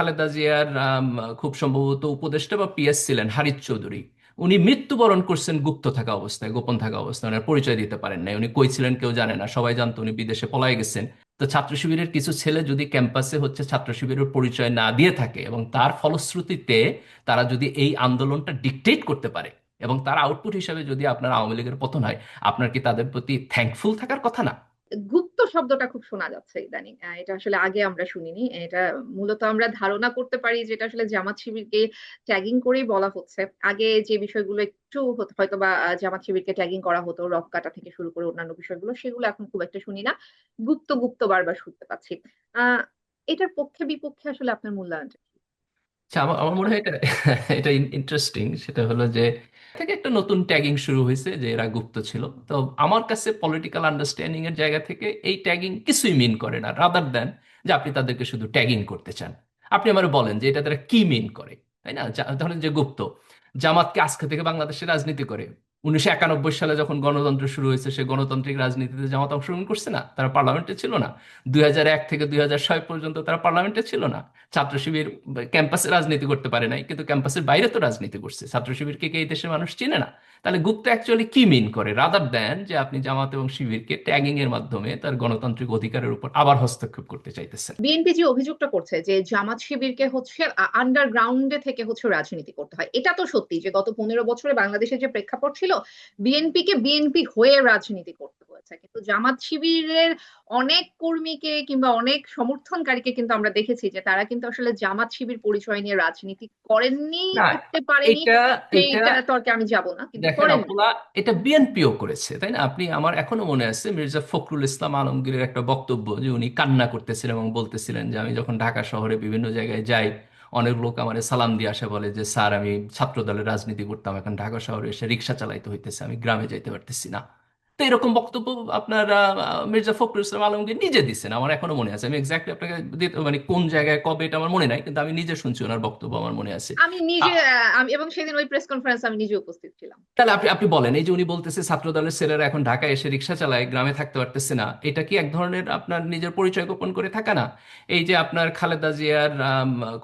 খালেদা জিয়ার খুব সম্ভবত উপদেষ্টা বা পিএস ছিলেন হারিছ চৌধুরী। উনি মৃত্যুবরণ করছেন গুপ্ত থাকা অবস্থায়, গোপন থাকা অবস্থায়। ওনার পরিচয় দিতে পারেন নাই। উনি কই ছিলেন কেউ জানে না। সবাই জানতো উনি বিদেশে পলায় গেছেন। তো ছাত্র শিবিরের কিছু ছেলে যদি ক্যাম্পাসে হচ্ছে ছাত্র শিবিরের পরিচয় না দিয়ে থাকে এবং তার ফলশ্রুতিতে তারা যদি এই আন্দোলনটা ডিকটেট করতে পারে এবং তার আউটপুট হিসাবে যদি আপনার আওয়ামী লীগের পতন হয়, আপনার কি তাদের প্রতি থ্যাঙ্কফুল থাকার কথা না? শব্দটা খুব শোনা যাচ্ছে ইদানিং। এটা আসলে আগে আমরা শুনিনি। এটা মূলত আমরা ধারণা করতে পারি যেটা আসলে জামাত শিবিরকে ট্যাগিং করেই বলা হচ্ছে। আগে যে বিষয়গুলো একটু হয়তো বা জামাত শিবিরকে ট্যাগিং করা হতো, রক কাটা থেকে শুরু করে অন্যান্য বিষয়গুলো, সেগুলো এখন খুব একটা শুনি না। গুপ্ত গুপ্ত বারবার শুনতে পাচ্ছি। আহ, এটার পক্ষে বিপক্ষে আসলে আপনার মূল্যায়নটা? আচ্ছা আমার আমার মনে হয় এটা এটা ইন্টারেস্টিং সেটা হলো যে থেকে একটা নতুন ট্যাগিং শুরু হয়েছে যে এরা গুপ্ত ছিল। তো আমার কাছে পলিটিক্যাল আন্ডারস্ট্যান্ডিং এর জায়গা থেকে এই ট্যাগিং কিছুই মিন করে না। রাদার দেন যে আপনি তাদেরকে শুধু ট্যাগিং করতে চান। আপনি আমার বলেন যে এটা তারা কি মিন করে, তাই না? ধরেন যে গুপ্ত। জামাতকে আজকে থেকে বাংলাদেশে রাজনীতি করে। উনিশশো একানব্বই সালে যখন গণতন্ত্র শুরু হয়েছে, সে গণতান্ত্রিক রাজনীতিতে জামাত অংশগ্রহণ করছে না, তারা পার্লামেন্টে ছিল না। দুই এক থেকে দুই ছয় পর্যন্ত তারা পার্লামেন্টে ছিল না। ছাত্র শিবির ক্যাম্পাসে রাজনীতি করতে পারে নাই, কিন্তু ক্যাম্পাসের বাইরে তো রাজনীতি করছে। ছাত্র শিবিরকে এই দেশের মানুষ চিনে না? তাহলে গুপ্ত অ্যাকচুয়ালি কি মিন করে? রাদার দেন যে আপনি জামাত এবং শিবিরকে ট্যাগিং এর মাধ্যমে তার গণতান্ত্রিক অধিকারের উপর আবার হস্তক্ষেপ করতে চাইতেছেন। বিএনপি যে অভিযোগটা করছে যে জামাত শিবিরকে হচ্ছে আন্ডারগ্রাউন্ডে থেকে হচ্ছে রাজনীতি করতে হয়, এটা তো সত্যি যে গত পনেরো বছরে বাংলাদেশের যে প্রেক্ষাপট ছিল বিএনপি কে বিএনপি হয়ে রাজনীতি করতে হয়েছে। কিন্তু জামাত শিবিরের অনেক কর্মীকে কিংবা অনেক সমর্থনকারীকে কিন্তু আমরা দেখেছি যে তারা কিন্তু আসলে জামাত শিবির পরিচয় নিয়ে রাজনীতি করেননি করতে পারেনি। এটা তর্কে আমি যাব না কিন্তু এটা বিএনপিও করেছে তাই না? আপনি আমার এখনও মনে আছে মির্জা ফখরুল ইসলাম আলমগীরের একটা বক্তব্য যে উনি কান্না করতেছিলেন এবং বলতেছিলেন যে আমি যখন ঢাকা শহরে বিভিন্ন জায়গায় যাই অনেক লোক আমার সালাম দিয়ে আসে, বলে যে, স্যার, আমি ছাত্র দলের রাজনীতি করতাম, এখন ঢাকা শহরে এসে রিক্সা চালাইতে হইতেছে, আমি গ্রামে যাইতে পারতেছি না। তো এরকম বক্তব্য আপনার মির্জা ফখরুল ইসলাম আলমগীর নিজে দিচ্ছেন আমার এখনও মনে আছে। আমি এক্স্যাক্টলি আপনাকে মানে কোন জায়গায় কবে এটা আমার মনে নাই কিন্তু আমি নিজে শুনছি ওনার বক্তব্য আমার মনে আছে। আমি নিজে এবং সেদিন ওই প্রেস কনফারেন্স আমি নিজে উপস্থিত ছিলাম। তাহলে আপনি আপনি বলেন এই যে উনি বলতেছে ছাত্র দলের ছেলেরা এখন ঢাকায় এসে রিক্সা চালায় গ্রামে থাকতে পারতেছে না এটা কি এক ধরনের আপনার নিজের পরিচয় গোপন করে থাকা না? এই যে আপনার খালেদা জিয়ার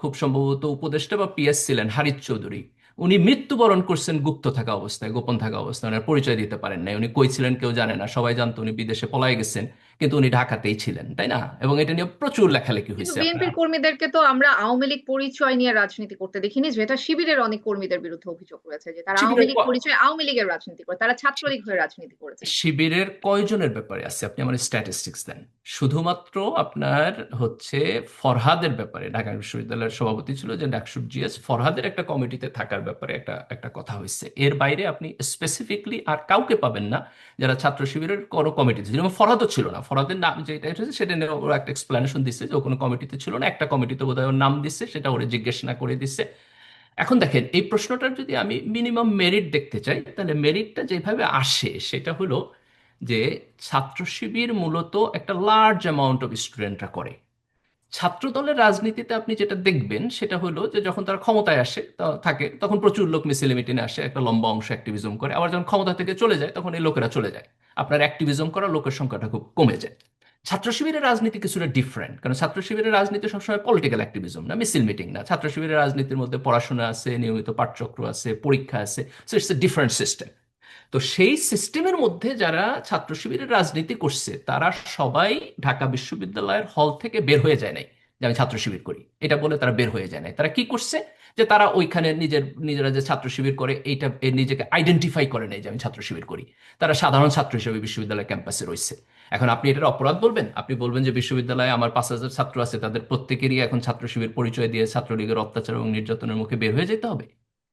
খুব সম্ভবত উপদেষ্টা বা পিএস ছিলেন হারিছ চৌধুরী। উনি মৃত্যুবরণ করছেন গুপ্ত থাকা অবস্থায়, গোপন থাকা অবস্থায়, ওনার পরিচয় দিতে পারেন নাই। উনি কই ছিলেন কেউ জানে না। সবাই জানতো উনি বিদেশে পলায় গেছেন। কিন্তু উনি ঢাকাতেই ছিলেন তাই না? এবং এটা নিয়ে প্রচুর লেখালেখি হয়েছে বিএনপির কর্মীদেরকে তো আমরা আওয়ামী লীগ পরিচয় নিয়ে রাজনীতি করতে দেখিনি যেটা শিবিরের অনেক কর্মীদের বিরুদ্ধে অভিযোগ রয়েছে যে তারা আওয়ামী লীগ পরিচয় আওয়ামী লীগের রাজনীতি করে তারা ছাত্রলীগ হয়ে রাজনীতি করেছে। শিবিরের কয়জনের ব্যাপারে আছে? আপনি আমার স্ট্যাটিস্টিক্স দেন। শুধুমাত্র আপনার হচ্ছে ফরহাদের ব্যাপারে ঢাকা বিশ্ববিদ্যালয়ের সভাপতি ছিল যে ডাকসুর জিএস ফরহাদের একটা কমিটিতে থাকার ব্যাপারে একটা একটা কথা হয়েছে। এর বাইরে আপনি স্পেসিফিকলি আর কাউকে পাবেন না যারা ছাত্র শিবিরের কোনো কমিটিতে ছিল ফরহাদও ছিল না ফরহাদের নাম যেটা হয়েছে সেটা নিয়ে ওরা একটা এক্সপ্লেনেশন দিচ্ছে যে ও কোনো কমিটিতে ছিল না, একটা কমিটিতে বোধহয় ওর নাম দিচ্ছে সেটা ওরা জিজ্ঞেস না করে দিচ্ছে এখন দেখেন, এই প্রশ্নটার যদি আমি মিনিমাম মেরিট দেখতে চাই, তাহলে মেরিটটা যেভাবে আসে, সেটা হলো যে ছাত্র শিবির মূলত একটা লার্জ অ্যামাউন্ট অফ স্টুডেন্টরা করে। ছাত্র দলের রাজনীতিতে আপনি যেটা দেখবেন, সেটা হলো যে যখন তারা ক্ষমতায় আসে থাকে, তখন প্রচুর লোক মিছিলে মিটিংয়ে আসে, একটা লম্বা অংশ অ্যাক্টিভিজম করে, আবার যখন ক্ষমতা থেকে চলে যায়, তখন এই লোকেরা চলে যায়। আপনার অ্যাক্টিভিজম করা লোকের সংখ্যাটা খুব কমে যায়। ছাত্র শিবিরের রাজনীতি কিছুটা ডিফারেন্ট কারণ ছাত্র শিবিরের রাজনীতি সবসময় পলিটিক্যাল অ্যাক্টিভিজম না মিছিল মিটিং না। ছাত্র শিবিরের রাজনীতির মধ্যে পড়াশোনা আছে, নিয়মিত পাঠচক্র আছে, পরীক্ষা আছে so it's a different system তো সেই সিস্টেমের মধ্যে যারা ছাত্র শিবিরের রাজনীতি করছে, তারা সবাই ঢাকা বিশ্ববিদ্যালয়ের হল থেকে বের হয়ে যায় নাই। যে আমি ছাত্র শিবির করি। এটা বলে তারা বের হয়ে যায় নাই। তারা কি করছে? যে তারা ওইখানে নিজের, নিজেরা যে ছাত্র শিবির করে, এইটা নিজেকে আইডেন্টিফাই করে নেই যে আমি ছাত্র শিবির করি। তারা সাধারণ ছাত্র হিসেবে বিশ্ববিদ্যালয় ক্যাম্পাসে রয়েছে। এখন আপনি এটার অপরাধ বলবেন? আপনি বলবেন যে বিশ্ববিদ্যালয়ে আমার পাঁচ হাজার ছাত্র আছে, তাদের প্রত্যেকেরই এখন ছাত্র শিবির পরিচয় দিয়ে ছাত্রলীগের অত্যাচার এবং নির্যাতনের মুখে বের হয়ে যেতে হবে?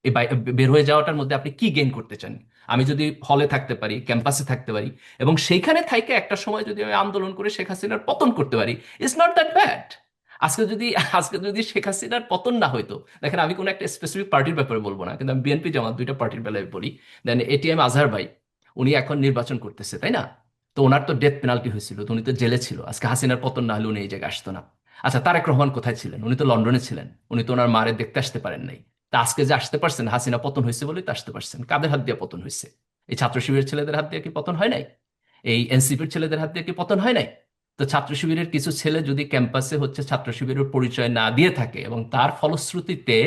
এই বের হয়ে যাওয়াটার মধ্যে আপনি কি গেইন করতে চান? আমি যদি হলে থাকতে পারি ক্যাম্পাসে থাকতে পারি এবং সেইখানে থাইকে একটা সময় যদি আমি আন্দোলন করে শেখ হাসিনার পতন করতে পারি ইটস নট দ্যাট ব্যাড আজকে যদি আজকে যদি শেখ হাসিনার পতন না হইতো, দেখেন আমি কোনো একটা স্পেসিফিক পার্টির ব্যাপারে বলব না, কিন্তু আমি বিএনপি জামাত দুইটা পার্টির বেলায় বলি দেন এটিএম আজহার ভাই, উনি এখন নির্বাচন করতেছে, তাই না? তো ওনার তো ডেথ পেনাল্টি হয়েছিল, তো উনি তো জেলে ছিল, আজকে হাসিনার পতন না হলে উনি এই জায়গায় আসতো না। আচ্ছা তারেক রহমান কোথায় ছিলেন? উনি তো লন্ডনে ছিলেন, উনি তো ওনার মারে দেখতে আসতে পারেন নাই। তা আজকে যে আসতে পারছেন, হাসিনা পতন হয়েছে বলেই তো আসতে পারছেন, কাদের হাত দিয়ে পতন হয়েছে? এই ছাত্র শিবিরের ছেলেদের হাত দিয়ে কি পতন হয় নাই? এই এনসিপির ছেলেদের হাত দিয়ে কি পতন হয় নাই? তো ছাত্র শিবিরের কিছু ছেলে যদি ক্যাম্পাসে হচ্ছে ছাত্র শিবিরের পরিচয় না দিয়ে থাকে এবং তার ফলশ্রুতিতে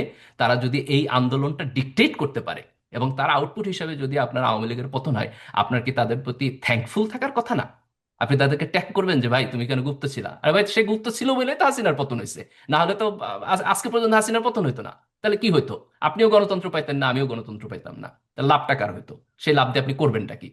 তারা যদি এই আন্দোলনটা ডিকটেট করতে পারে এবং তার আউটপুট হিসাবে যদি আপনার আওয়ামী লীগের পতন হয়, আপনার কি তাদের প্রতি থ্যাঙ্কফুল থাকার কথা না? আপনি তাদেরকে ট্যাগ করবেন যে, ভাই, তুমি কেন গুপ্ত ছিলা? আরে ভাই, সে গুপ্ত ছিল বলে তো হাসিনার পতন হয়েছে। না হলে তো আজকে পর্যন্ত হাসিনার পতন হইতো না। তাহলে কি হইতো? আপনিও গণতন্ত্র পাইতেন না, আমিও গণতন্ত্র পাইতাম না। লাভটা কার হইতো? সেই লাভ দিয়ে আপনি করবেনটা কি?